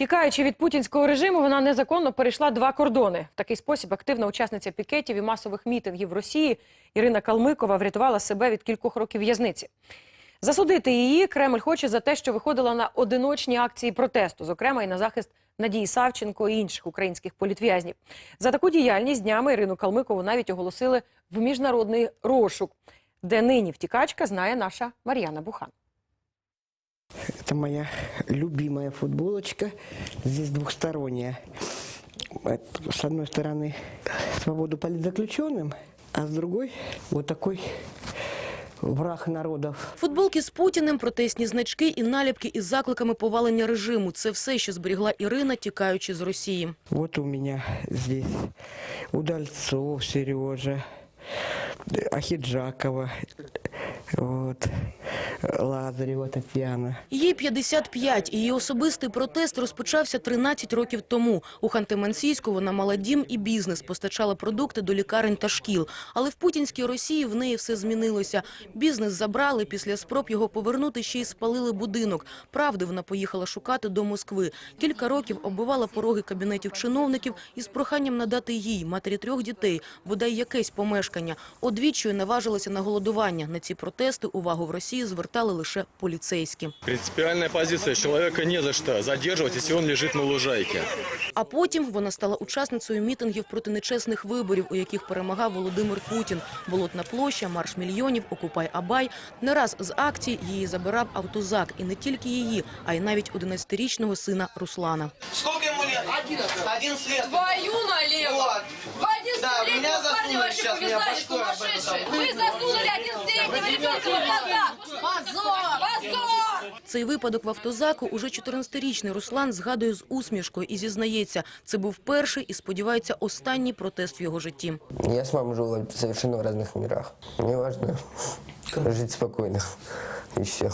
Тікаючи від путінського режиму, вона незаконно перейшла два кордони. В такий спосіб активна учасниця пікетів і масових мітингів Росії Ірина Калмикова врятувала себе від кількох років в'язниці. Засудити її Кремль хоче за те, що виходила на одиночні акції протесту, зокрема і на захист Надії Савченко і інших українських політв'язнів. За таку діяльність днями Ірину Калмикову навіть оголосили в міжнародний розшук, де нині втікачка знає наша Мар'яна Бухан. Это моя любимая футболочка. Здесь двухсторонняя. Это, С одной стороны свободу политзаключенным, а с другой вот такой враг народов. Футболки з Путіним, протестні значки і наліпки із закликами повалення режиму. Це все, що зберігла Ірина, тікаючи з Росії. Вот у меня здесь Удальцов, Сережа, Ахиджакова, вот, Лазарева Татьяна. Їй 55, і її особистий протест розпочався 13 років тому. У Ханти-Мансійську вона мала дім і бізнес, постачала продукти до лікарень та шкіл. Але в путінській Росії в неї все змінилося. Бізнес забрали, після спроб його повернути ще й спалили будинок. Правди вона поїхала шукати до Москви. Кілька років оббивала пороги кабінетів чиновників із проханням надати їй, матері трьох дітей, бодай якесь помешкання. Одвічою наважилася на голодування. На ці протести увагу в Росії звертали лише поліцейські. Принципиальная позиция человека не за что задерживать, если он лежит на лужайке. А потім вона стала учасницею мітингів проти нечесних виборів, у яких перемагав Володимир Путін. Болотна площа, марш мільйонів, окупай Абай. Не раз з акцій її забирав автозак, і не тільки її, а й навіть 11-річного сина Руслана. Сколько ему лет? 11. 11 лет. Твою налево! Вот. В 11 Да, лет меня вы парни засунули вообще сейчас, меня повязали, башкой об это сумасшедшие! там. Вы засунули 11-летнего цей випадок в автозаку уже 14-річний Руслан згадує з усмішкою і зізнається, це був перший і сподівається останній протест в його житті. Я с мамой жил совершенно в разных мирах. Мне важно жить спокойно. И все.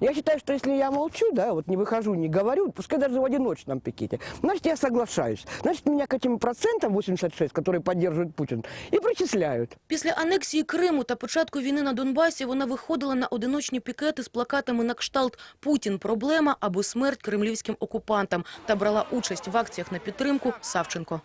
Я считаю, что если я молчу, да, вот не выхожу, не говорю, пускай даже в одиночном пикете, значит, я соглашаюсь. Значит, меня к этим процентам 86, которые поддерживает Путин, и причисляют. Після анексії Криму та початку війни на Донбасі вона виходила на одиночні пікети з плакатами на кшталт «Путін – проблема» або «Смерть кремлівським окупантам» та брала участь в акціях на підтримку Савченко.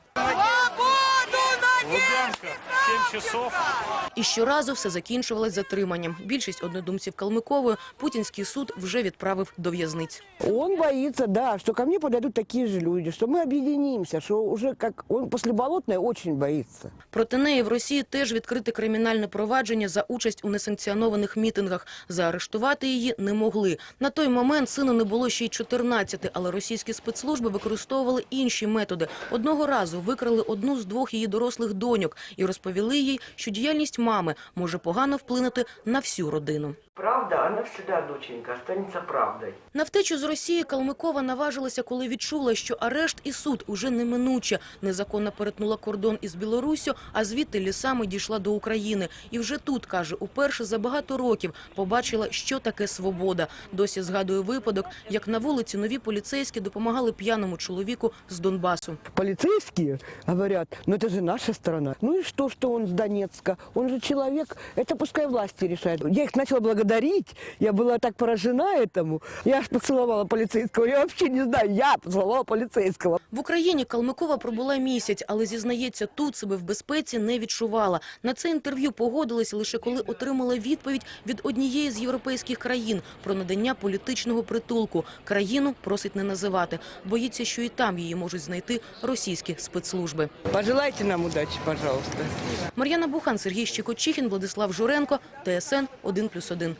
І щоразу все закінчувалось затриманням. Більшість однодумців Калмикової путінський суд вже відправив до в'язниць. Он боится, да, что ко мне подойдут такие же люди, что мы объединимся, что уже как он после Болотной очень боится. Проти неї в Росії теж відкрите кримінальне провадження за участь у несанкціонованих мітингах. Заарештувати її не могли. На той момент сину не було ще й 14, але російські спецслужби використовували інші методи. Одного разу викрали одну з двох її дорослих доньок і розповіли їй, що діяльність мами може погано вплинути на всю родину. Правда, она всегда, доченька, останется правдой. На втечу з Росії Калмикова наважилася, коли відчула, що арешт і суд уже неминуче. Незаконно перетнула кордон із Білоруссю, а звідти лісами дійшла до України. І вже тут, каже, уперше за багато років побачила, що таке свобода. Досі згадує випадок, як на вулиці нові поліцейські допомагали п'яному чоловіку з Донбасу. Полицейские говорят, ну это же наша страна. Ну и что, что он с Донецка? Он же человек, это пускай власти решают. Я их начала благодарить, я была так поражена этому. Я аж поцеловала полицейского, я вообще не знаю, я поцеловала полицейского. В Україні Калмикова пробула місяць, але зізнається, тут себе в безпеці не відчувала. На це інтерв'ю погодилась лише коли отримала відповідь від однієї з європейських країн про надання політичного притулку. Країну просить не називати. Боїться, що і там її можуть знайти російські спецслужби. Пожелайте нам удачи, пожалуйста. Мар'яна Бухан, Сергій Щекочихін, Владислав Журенко, ТСН 1+,1.